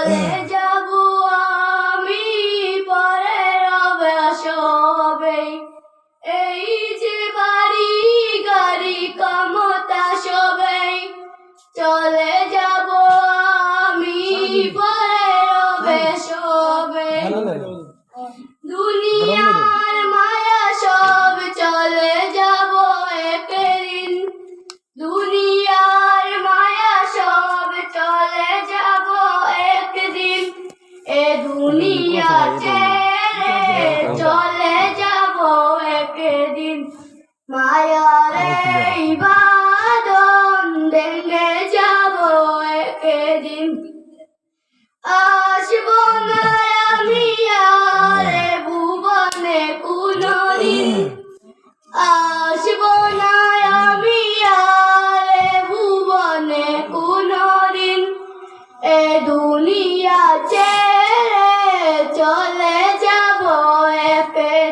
yeah চলে যাব একদিন। মায়ার এই বাদন ভেঙে যাব একদিন। আসব না ভুবনে কোনদিন। আ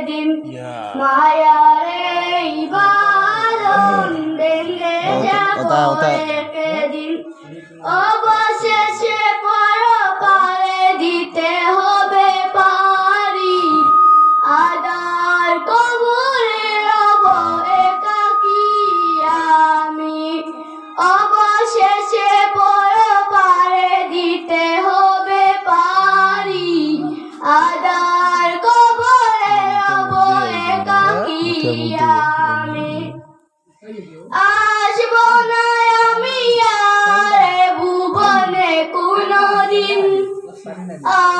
দিন মায়ার এই বারণ ভেঙে একদিন ও আসব না আমি আর ভুবনে কোনদিন। আ